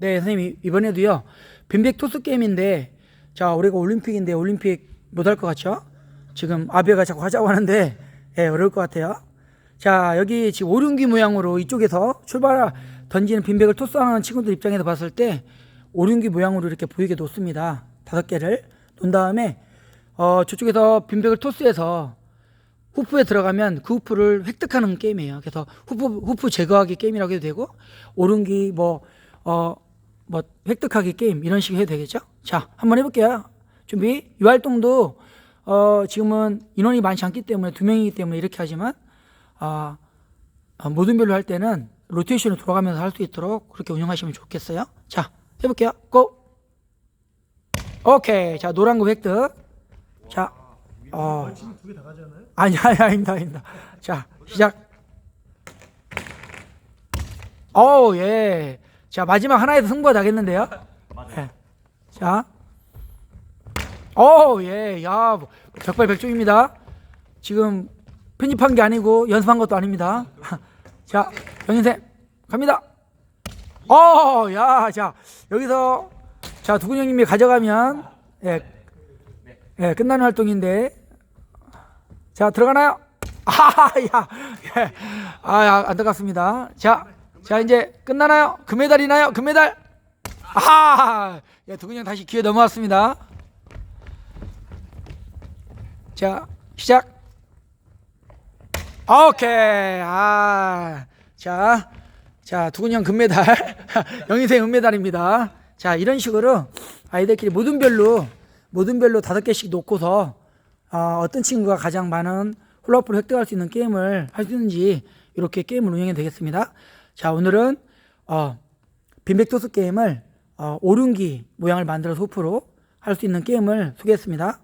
네, 선생님 이번에도요. 빈백 토스 게임인데 자, 우리가 올림픽인데 올림픽 못할 것 같죠? 지금 아베가 자꾸 하자고 하는데 예, 어려울 것 같아요. 자, 여기 지금 오륜기 모양으로 이쪽에서 출발 던지는 빈백을 토스하는 친구들 입장에서 봤을 때 오륜기 모양으로 이렇게 보이게 놓습니다. 다섯 개를 놓은 다음에 어, 저쪽에서 빈백을 토스해서 후프에 들어가면 그 후프를 획득하는 게임이에요. 그래서 후프 후프 제거하기 게임이라고 해도 되고 오른기 뭐 어 뭐 획득하기 게임 이런 식으로 해도 되겠죠. 자, 한번 해볼게요. 준비. 이 활동도 어 지금은 인원이 많지 않기 때문에 두 명이기 때문에 이렇게 하지만 아 어, 모든 별로 할 때는 로테이션을 돌아가면서 할 수 있도록 그렇게 운영하시면 좋겠어요. 자, 해볼게요. 고. 오케이. 자, 노란 거 획득. 자, 어. 아니, 아니, 아닙니다, 아닙니다. 자, 시작. 오, 예. 자, 마지막 하나에서 승부가 나겠는데요? 예. 자. 오, 예. 야, 백발백중입니다. 지금 편집한 게 아니고 연습한 것도 아닙니다. 자, 영인생 갑니다. 어, 야, 자, 여기서 자, 두근 형님이 가져가면 예. 예, 끝나는 활동인데 자 들어가나요? 아, 야, 예. 아, 야, 안 들어갔습니다. 자, 자 이제 끝나나요? 금메달이나요? 금메달? 아, 예, 두근형 다시 기회 넘어왔습니다. 자, 시작. 오케이, 아, 자, 자, 두근형 금메달, 영희생 은메달입니다. 자, 이런 식으로 아이들끼리 모든 별로 모든 별로 다섯 개씩 놓고서 어, 어떤 친구가 가장 많은 홀라프를 획득할 수 있는 게임을 할 수 있는지 이렇게 게임을 운영해 되겠습니다. 자 오늘은 어, 빈백토스 게임을 어, 오륜기 모양을 만들어서 호프로 할 수 있는 게임을 소개했습니다.